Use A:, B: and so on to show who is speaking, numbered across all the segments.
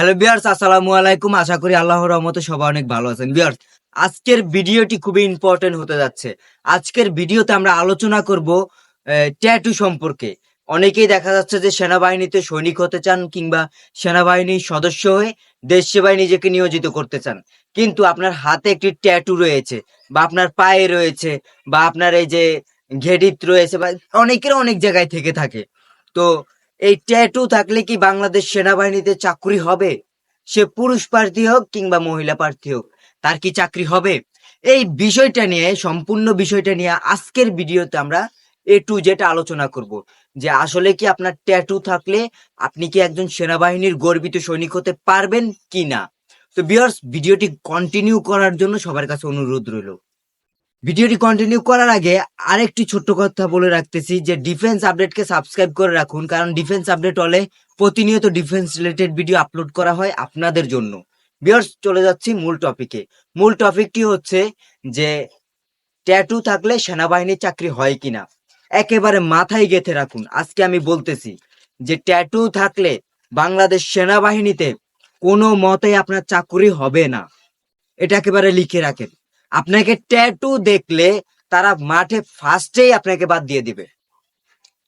A: Hello বিয়ার্স আসসালামু আলাইকুম। আশা করি আল্লাহর রহমতে সবাই অনেক ভালো আছেন। বিয়ার্স আজকের ভিডিওটি খুবই ইম্পর্টেন্ট হতে যাচ্ছে। আজকের ভিডিওতে আমরা আলোচনা করব ট্যাটু সম্পর্কে। অনেকেই দেখা যাচ্ছে যে সেনাবাহিনীতে সৈনিক হতে চান কিংবা সেনাবাহিনীর সদস্য হয়ে দেশ সেবায় নিজেকে নিয়োজিত করতে চান। কিন্তু আপনার হাতে একটি ট্যাটু রয়েছে বা আপনার পায়ে রয়েছে বা আপনার এই যে ঘেডিত রয়েছে বা অনেকের অনেক জায়গায় থেকে থাকে। তো এই ট্যাটু থাকলে কি বাংলাদেশ সেনাবাহিনীতে চাকরি হবে? সে পুরুষ প্রার্থী হোক কিংবা মহিলা প্রার্থী হোক, তার কি চাকরি হবে? এই বিষয়টা নিয়ে, সম্পূর্ণ বিষয়টা নিয়ে আজকের ভিডিওতে আমরা এ টু যেটা আলোচনা করব। যে আসলে কি আপনার ট্যাটু থাকলে আপনি কি একজন সেনাবাহিনীর গর্বিত সৈনিক হতে পারবেন কি না তো বিয়ার্স ভিডিওটি কন্টিনিউ করার জন্য সবার কাছে অনুরোধ রইল। ভিডিওটি কন্টিনিউ করার আগে আরেকটি ছোট্ট কথা বলে রাখতেছি যে ডিফেন্স আপডেটকে সাবস্ক্রাইব করে রাখুন, কারণ ডিফেন্স আপডেট হলে প্রতিনিয়ত ডিফেন্স রিলেটেড ভিডিও আপলোড করা হয় আপনাদের জন্য। বিয়ার্স চলে যাচ্ছি মূল টপিকে মূল টপিকটি হচ্ছে যে ট্যাটু থাকলে সেনাবাহিনীর চাকরি হয় কিনা। একেবারে মাথায় গেঁথে রাখুন। আজকে আমি বলতেছি যে ট্যাটু থাকলে বাংলাদেশ সেনাবাহিনীতে কোনো মতে আপনার চাকরি হবে না। এটা একেবারে লিখে রাখেন। আপনাকে ট্যাটু দেখলে তারা মাঠে ফার্স্টেই আপনাকে বাদ দিয়ে দিবে।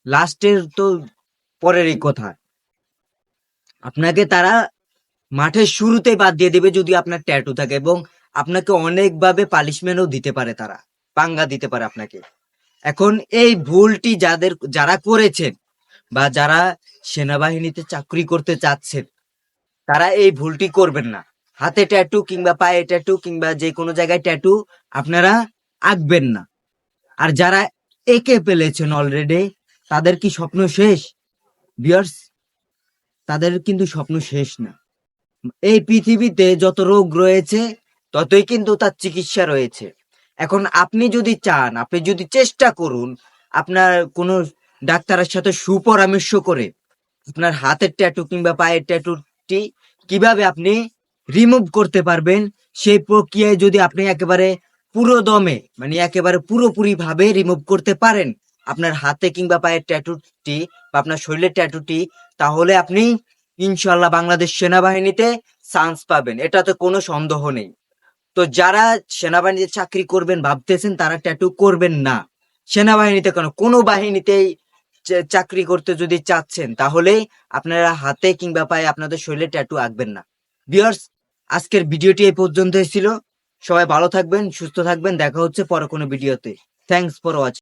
A: লাস্টের তো পরেরই কথা। আপনাকে তারা মাঠের শুরুতেই বাদ দিয়ে দিবে যদি আপনার ট্যাটু থাকে এবং আপনাকে অনেকভাবে পালিশমেন্টও দিতে পারে তারা, পাঙ্গা দিতে পারে আপনাকে। এখন এই ভুলটি যাদের, যারা করেছেন বা যারা সেনাবাহিনীতে চাকরি করতে চাচ্ছেন, তারা এই ভুলটি করবেন না। হাতে ট্যাটু কিংবা পায়ে ট্যাটু কিংবা যে কোনো জায়গায় ট্যাটু আপনারা আঁকবেন না। আর যারা এঁকে ফেলেছেন অলরেডি তাদের কি স্বপ্ন শেষ? বিয়ার্স তাদের কিন্তু স্বপ্ন শেষ না। এই পৃথিবীতে যত রোগ রয়েছে, ততই কিন্তু তার চিকিৎসা রয়েছে। এখন আপনি যদি চান, আপনি যদি চেষ্টা করুন, আপনার কোনো ডাক্তারের সাথে সুপরামর্শ করে আপনার হাতের ট্যাটু কিংবা পায়ের ট্যাটুটি কীভাবে আপনি রিমুভ করতে পারবেন, সেই প্রক্রিয়ায় যদি আপনি একেবারে পুরো দমে মানে একেবারে পুরোপুরি ভাবে রিমুভ করতে পারেন আপনার হাতে কিংবা পায়ের ট্যাটুটি বা আপনার শরীরের ট্যাটুটি তাহলে আপনি ইনশাল্লাহ বাংলাদেশ সেনাবাহিনীতে চান্স পাবেন। এটাতে কোনো সন্দেহ নেই। তো যারা সেনাবাহিনীতে চাকরি করবেন, ভাবতেছেন তারা ট্যাটু করবেন না। সেনাবাহিনীতে কেন, কোনো বাহিনীতেই চাকরি করতে যদি চাচ্ছেন, তাহলে আপনারা হাতে কিংবা পায়ে আপনাদের শরীরে ট্যাটু আঁকবেন না। বিয়ার্স আজকের ভিডিওটি এই পর্যন্তই ছিল। সবাই ভালো থাকবেন, সুস্থ থাকবেন। দেখা হচ্ছে পরে কোনো ভিডিওতে। Thanks for watching